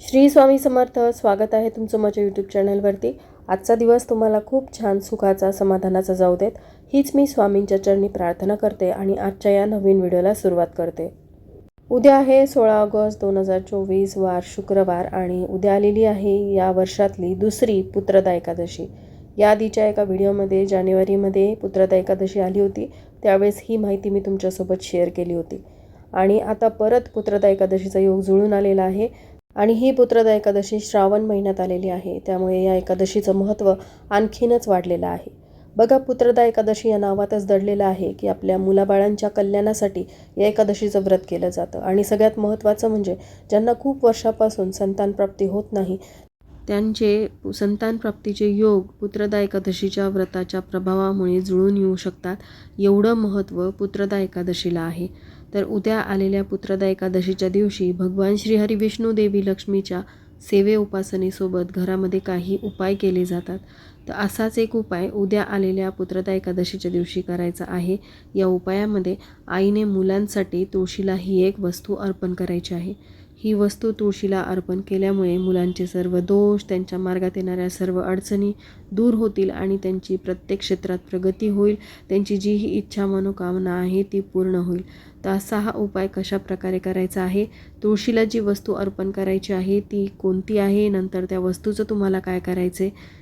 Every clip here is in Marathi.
श्री स्वामी समर्थ स्वागत आहे तुमचं माझ्या यूट्यूब चॅनलवरती आजचा दिवस तुम्हाला खूप छान सुखाचा समाधानाचा जाऊ देत. हीच मी स्वामींच्या चरणी प्रार्थना करते आणि आजच्या या नवीन व्हिडिओला सुरुवात करते. उद्या आहे सोळा ऑगस्ट दोन हजार चोवीस वार शुक्रवार आणि उद्या आलेली आहे या वर्षातली दुसरी पुत्रदा एकादशी. या आधीच्या एका व्हिडिओमध्ये जानेवारीमध्ये पुत्रदा एकादशी आली होती. त्यावेळेस ही माहिती मी तुमच्यासोबत शेअर केली होती. आणि आता परत पुत्रदा एकादशीचा योग जुळून आलेला आहे. आणि ही पुत्रदा एकादशी श्रावण महिन्यात आलेली आहे. त्यामुळे या एकादशीचं महत्त्व आणखीनच वाढलेलं आहे. बघा पुत्रदा एकादशी या नावातच दडलेलं आहे की आपल्या मुलाबाळांच्या कल्याणासाठी या एकादशीचं व्रत केलं जातं. आणि सगळ्यात महत्त्वाचं म्हणजे ज्यांना खूप वर्षापासून संतानप्राप्ती होत नाही त्यांचे संतानप्राप्तीचे योग पुत्रदा एकादशीच्या व्रताच्या प्रभावामुळे जुळून येऊ शकतात. एवढं महत्त्व पुत्रदा एकादशीला आहे. तर उद्या आलेल्या पुत्रदा एकादशीच्या दिवशी भगवान श्रीहरी विष्णू देवी लक्ष्मीच्या सेवे उपासनेसोबत घरामध्ये काही उपाय केले जातात. तर असाच एक उपाय उद्या आलेल्या पुत्रदा एकादशीच्या दिवशी करायचा आहे. या उपायामध्ये आईने मुलांसाठी तुळशीला ही एक वस्तू अर्पण करायची आहे. ही वस्तू तुळशीला अर्पण केल्यामुळे मुलांचे सर्व दोष त्यांच्या मार्गात येणाऱ्या सर्व अडचणी दूर होतील आणि त्यांची प्रत्येक क्षेत्रात प्रगती होईल. त्यांची जी ही इच्छा मनोकामना आहे ती पूर्ण होईल. तर असा हा उपाय कशा प्रकारे करायचा आहे? तुळशीला जी वस्तू अर्पण करायची आहे ती कोणती आहे? नंतर त्या वस्तूचं तुम्हाला काय करायचं आहे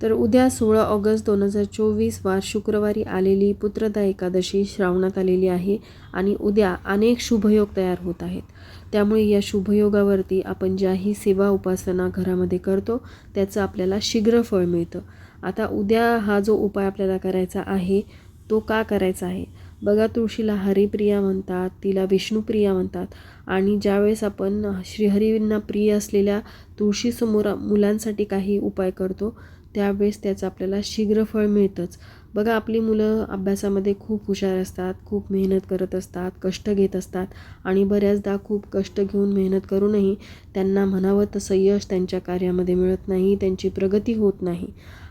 तर उद्या सोळा ऑगस्ट दोन हजार चोवीस वार शुक्रवारी आलेली पुत्रदा एकादशी श्रावणात आलेली आहे आणि उद्या अनेक शुभयोग तयार होत आहेत. त्यामुळे या शुभयोगावरती आपण ज्याही सेवा उपासना घरामध्ये करतो त्याचं आपल्याला शीघ्र फळ मिळतं. आता उद्या हा जो उपाय आपल्याला करायचा आहे तो का करायचा आहे? बघा तुळशीला हरिप्रिया म्हणतात तिला विष्णुप्रिया म्हणतात आणि ज्यावेळेस आपण श्रीहरींना प्रिय असलेल्या तुळशीसमोर मुलांसाठी काही उपाय करतो त्यावेळेस त्याचं आपल्याला शीघ्र फळ मिळतंच. बघा आपली मुलं अभ्यासामध्ये खूप हुशार असतात खूप मेहनत करत असतात कष्ट घेत असतात आणि बऱ्याचदा खूप कष्ट घेऊन मेहनत करूनही त्यांना म्हणावं तसं यश त्यांच्या कार्यामध्ये मिळत नाही त्यांची प्रगती होत नाही.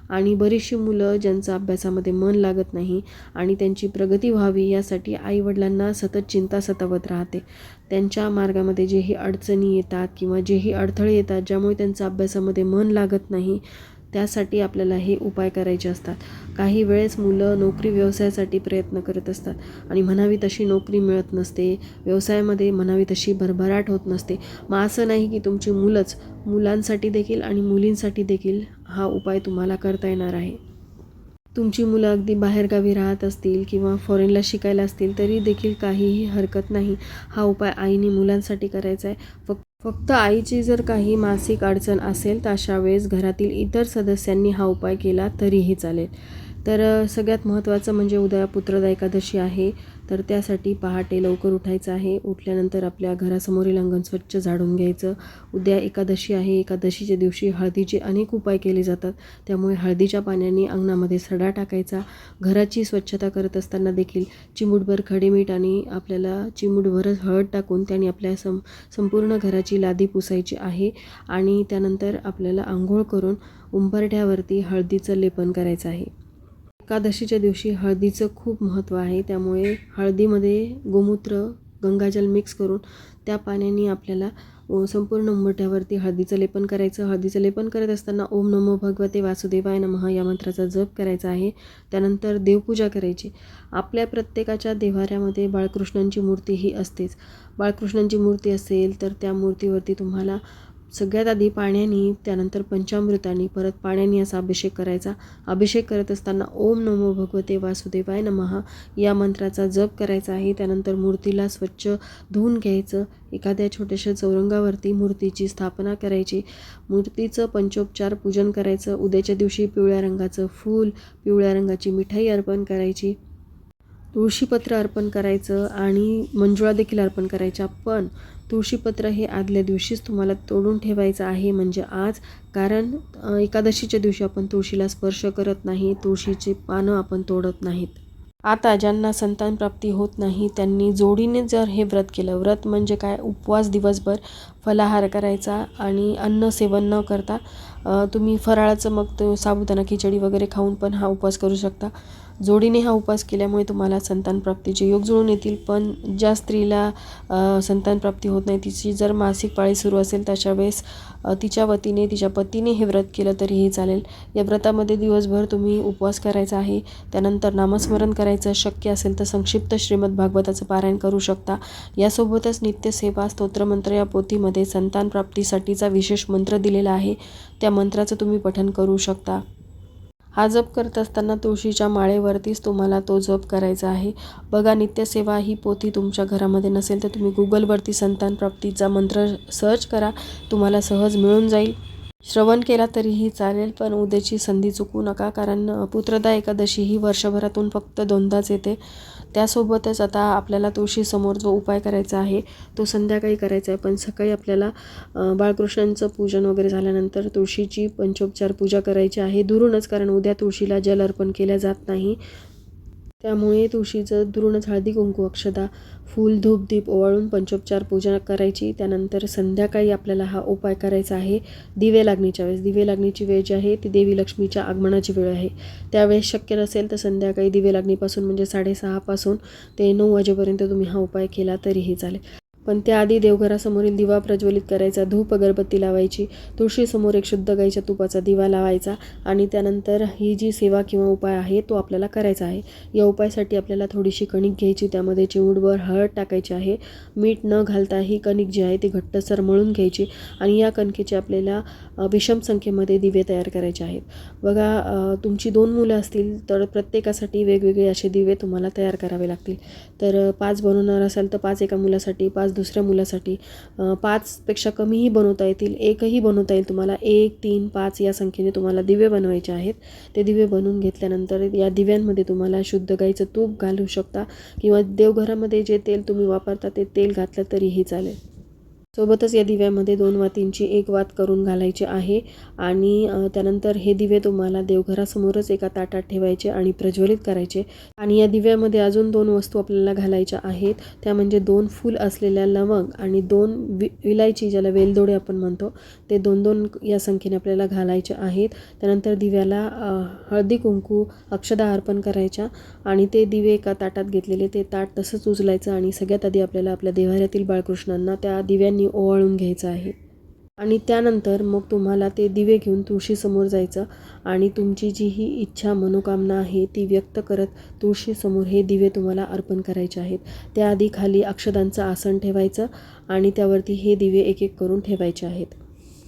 आणि बरीचशी मुलं ज्यांचं अभ्यासामध्ये मन लागत नाही आणि त्यांची प्रगती व्हावी यासाठी आईवडिलांना सतत चिंता सतावत राहते. त्यांच्या मार्गामध्ये जेही अडचणी येतात किंवा जेही अडथळे येतात ज्यामुळे त्यांचं अभ्यासामध्ये मन लागत नाही त्यासाठी आपल्याला हे उपाय करायचे असतात. काही वेळेस मुलं नोकरी व्यवसायासाठी प्रयत्न करत असतात आणि म्हणावी तशी नोकरी मिळत नसते. व्यवसायामध्ये म्हणावी तशी भरभराट होत नसते. मग असं नाही की तुमची मुलंच मुलांसाठी देखील आणि मुलींसाठी देखील हा उपाय तुम्हाला करता येणार आहे. तुमची मुलं अगदी बाहेरगावी राहत असतील किंवा फॉरेनला शिकायला असतील तरी देखील काहीही हरकत नाही. हा उपाय आईने मुलांसाठी करायचा आहे. फक्त फक्त आईची जर काही मासिक अडचण असेल तर अशा वेळेस घरातील इतर सदस्यांनी हा उपाय केला तरीही चालेल. तर सगळ्यात महत्त्वाचं म्हणजे उद्या पुत्रदा एकादशी आहे. तर त्यासाठी पहाटे लवकर उठायचं आहे. उठल्यानंतर आपल्या घरासमोरील अंगण स्वच्छ झाडून घ्यायचं. उद्या एकादशी आहे. एकादशीच्या दिवशी हळदीचे अनेक उपाय केले जातात. त्यामुळे हळदीच्या पाण्याने अंगणामध्ये सडा टाकायचा. घराची स्वच्छता करत असताना देखील चिमूटभर खडे मीठ आणि आपल्याला चिमूटभरच हळद टाकून त्याने आपल्या सं संपूर्ण घराची लादी पुसायची आहे आणि त्यानंतर आपल्याला आंघोळ करून उंबरठ्यावरती हळदीचं लेपन करायचं आहे. एकादशीच्या दिवशी हळदीचं खूप महत्त्व आहे. त्यामुळे हळदीमध्ये गोमूत्र गंगाजल मिक्स करून त्या पाण्याने आपल्याला संपूर्ण उंबरठ्यावरती हळदीचं लेपन करायचं. हळदीचं लेपन करत असताना ओम नमो भगवते वासुदेवाय नमः या मंत्राचा जप करायचा आहे. त्यानंतर देवपूजा करायची. आपल्या प्रत्येकाच्या देवाऱ्यामध्ये बाळकृष्णांची मूर्ती ही असतेच. बाळकृष्णांची मूर्ती असेल तर त्या मूर्तीवरती तुम्हाला सगळ्यात आधी पाण्याने त्यानंतर पंचामृताने परत पाण्याने असा अभिषेक करायचा. अभिषेक करत असताना ओम नमो भगवते वासुदेवाय नमहा या मंत्राचा जप करायचा आहे. त्यानंतर मूर्तीला स्वच्छ धुवून घ्यायचं. एखाद्या छोट्याशा चौरंगावरती मूर्तीची स्थापना करायची. मूर्तीचं पंचोपचार पूजन करायचं. उद्याच्या दिवशी पिवळ्या रंगाचं फूल पिवळ्या रंगाची मिठाई अर्पण करायची. तुळशीपत्र अर्पण करायचं आणि मंजुळा देखील अर्पण करायच्या. पण तुळशीपत्र हे आदल्या दिवशीच तुम्हाला तोडून ठेवायचं आहे. म्हणजे आज कारण एकादशीच्या दिवशी आपण तुळशीला स्पर्श करत नाही तुळशीची पानं आपण तोडत नाहीत. आता ज्यांना संतान प्राप्ती होत नाही त्यांनी जोडीने जर हे व्रत केलं व्रत म्हणजे काय? उपवास दिवसभर फलाहार करायचा आणि अन्न सेवन न करता तुम्ही फराळाचं मग तो साबुदाणा खिचडी वगैरे खाऊन पण हा उपवास करू शकता. जोडीने हा उपवास केल्यामुळे तुम्हाला संतानप्राप्तीचे योग जुळून येतील. पण ज्या स्त्रीला संतानप्राप्ती होत नाही तिची जर मासिक पाळी सुरू असेल तशा वेळेस तिच्या वतीने तिच्या पतीने हे व्रत केलं तरीही चालेल. या व्रतामध्ये दिवसभर तुम्ही उपवास करायचा आहे. त्यानंतर नामस्मरण करायचं शक्य असेल तर संक्षिप्त श्रीमद भागवताचं पारायण करू शकता. यासोबतच नित्यसेवा स्तोत्रमंत्र या पोथीमध्ये संतान प्राप्तीसाठीचा विशेष मंत्र दिलेला आहे. त्या मंत्राचं तुम्ही पठन करू शकता. हा जप करत असताना तुळशीच्या माळेवरतीच तुम्हाला तो जप करायचा आहे. बघा नित्यसेवा ही पोथी तुमच्या घरामध्ये नसेल तर तुम्ही गुगलवरती संतान प्राप्तीचा मंत्र सर्च करा. तुम्हाला सहज मिळून जाईल. श्रवण केला तरीही चालेल पण उद्याची संधी चुकू नका कारण पुत्रदा एकादशी ही वर्षभरातून फक्त दोनदाच येते. त्यासोबतच आता आपल्याला तुळशीसमोर जो उपाय करायचा आहे तो संध्याकाळी करायचा आहे. पण सकाळी आपल्याला बाळकृष्णांचं पूजन वगैरे झाल्यानंतर तुळशीची पंचोपचार पूजा करायची आहे. दुरूनच कारण उद्या तुळशीला जल अर्पण केल्या जात नाही. त्यामुळे तुळशीचं दुरूनच हळदी कुंकू अक्षदा फूल धूप दीप ओवाळून पंचोपचार पूजा करायची. त्यानंतर संध्याकाळी आपल्याला हा उपाय करायचा आहे. दिवे लागणीच्या वेळेस. दिवे लागणीची वेळ जी आहे ती देवी लक्ष्मीच्या आगमनाची वेळ आहे. त्यावेळेस शक्य नसेल तर संध्याकाळी दिवे लागणीपासून म्हणजे साडेसहापासून ते नऊ वाजेपर्यंत तुम्ही हा उपाय केला तरीही चालेल. पण त्याआधी देवघरासमोरील दिवा प्रज्वलित करायचा धूप अगरबत्ती लावायची तुळशीसमोर एक शुद्ध गाईच्या तुपाचा दिवा लावायचा आणि त्यानंतर ही जी सेवा किंवा उपाय आहे तो आपल्याला करायचा आहे. या उपायासाठी आपल्याला थोडीशी कणिक घ्यायची त्यामध्ये चिमूटभर हळद टाकायची आहे. मीठ न घालता ही कणिक जी आहे ती घट्टसर मळून घ्यायची आणि या कणकेची आपल्याला विषम संख्येमध्ये दिवे तयार करायचे आहेत. बघा तुमची दोन मुलं असतील तर प्रत्येकासाठी वेगवेगळे असे दिवे तुम्हाला तयार करावे लागतील. तर पाच बनवणार असाल तर पाच एका मुलासाठी पाच दुसऱ्या मुलासाठी. पाचपेक्षा कमीही बनवता येतील एकही बनवता येईल तुम्हाला. एक तीन पाच या संख्येने तुम्हाला दिवे बनवायचे आहेत. ते दिवे बनवून घेतल्यानंतर या दिव्यांमध्ये तुम्हाला शुद्ध गाईचं तूप घालू शकता किंवा देवघरामध्ये जे तेल तुम्ही वापरता ते तेल घातलं तरीही चालेल. सोबतच या दिव्यामध्ये दोन वातींची एक वात करून घालायची आहे आणि त्यानंतर हे दिवे तुम्हाला देवघरासमोरच एका ताटात ठेवायचे आणि प्रज्वलित करायचे. आणि या दिव्यामध्ये अजून दोन वस्तू आपल्याला घालायच्या आहेत. त्या म्हणजे दोन फूल असलेल्या लवंग आणि दोन वि विलायची ज्याला वेलदोडे आपण म्हणतो ते दोन दोन या संख्येने आपल्याला घालायचे आहेत. त्यानंतर दिव्याला हळदी कुंकू अक्षदा अर्पण करायच्या आणि ते दिवे एका ताटात घेतलेले ते ताट तसंच उचलायचं आणि सगळ्यात आधी आपल्याला आपल्या देवाऱ्यातील बाळकृष्णांना त्या दिव्यांनी ओवाळून घ्यायचं आहे. आणि त्यानंतर मग तुम्हाला ते दिवे घेऊन तुळशीसमोर जायचं आणि तुमची जी ही इच्छा मनोकामना आहे ती व्यक्त करत तुळशीसमोर हे दिवे तुम्हाला अर्पण करायचे आहेत. त्याआधी खाली अक्षदांचं आसन ठेवायचं आणि त्यावरती हे दिवे एक एक करून ठेवायचे आहेत.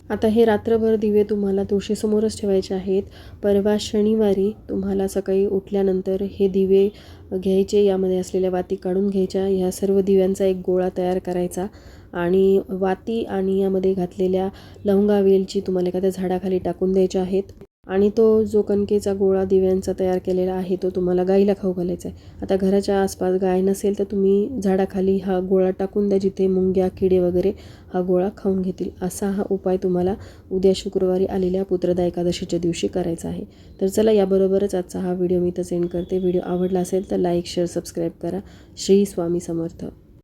आता हे रात्रभर दिवे तुम्हाला तुळशीसमोरच ठेवायचे आहेत. परवा शनिवारी तुम्हाला सकाळी उठल्यानंतर हे दिवे घ्यायचे यामध्ये असलेल्या वाती काढून घ्यायच्या ह्या सर्व दिव्यांचा एक गोळा तयार करायचा. आणि वाती आणि यामध्ये घातलेल्या लवंगा वेलची तुम्हाला एखाद्या झाडाखाली टाकून द्यायच्या आहेत. आणि तो जो कणकेचा गोळा दिव्यांचा तयार केलेला आहे तो तुम्हाला गाईला खाऊ घालायचा आहे. आता घराच्या आसपास गाय नसेल तर तुम्ही झाडाखाली हा गोळा टाकून द्या जिथे मुंग्या किडे वगैरे हा गोळा खाऊन घेतील. असा हा उपाय तुम्हाला उद्या शुक्रवारी आलेल्या पुत्रदा एकादशीच्या दिवशी करायचा आहे. तर चला याबरोबरच आजचा हा व्हिडिओ मी तर सेंड करते. व्हिडिओ आवडला असेल तर लाईक शेअर सबस्क्राईब करा. श्री स्वामी समर्थ.